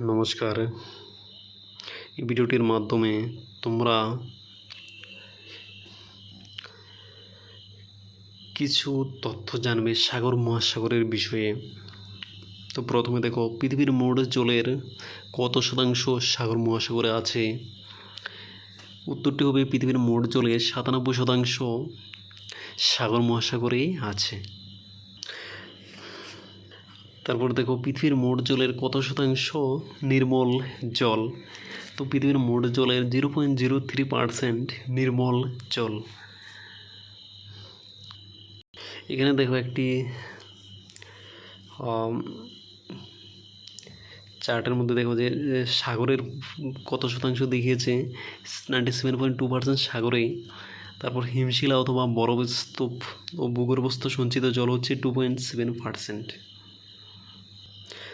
নমস্কার। এই ভিডিওটির মাধ্যমে তোমরা কিছু তথ্য জানবে সাগর মহাসাগরের বিষয়ে। তো প্রথমে দেখো, পৃথিবীর মোট জলের কত শতাংশ সাগর মহাসাগরে আছে? উত্তরটি হবে পৃথিবীর মোট জলের সাতানব্বই শতাংশ সাগর মহাসাগরেই আছে। তারপর দেখো পৃথিবীর মোট জলের কত শতাংশ নির্মল জল? তো পৃথিবীর মোট জলের zero point zero three percent নির্মল জল। এখানে দেখো একটি চার্টের মধ্যে দেখো যে সাগরের কত শতাংশ দেখিয়েছে? Ninety seven point two percent সাগরেই। তারপর হিমশিলা অথবা বরফস্তূপ ও ভূগর্ভস্থ সঞ্চিত জল হচ্ছে টু পয়েন্ট সেভেন পার্সেন্ট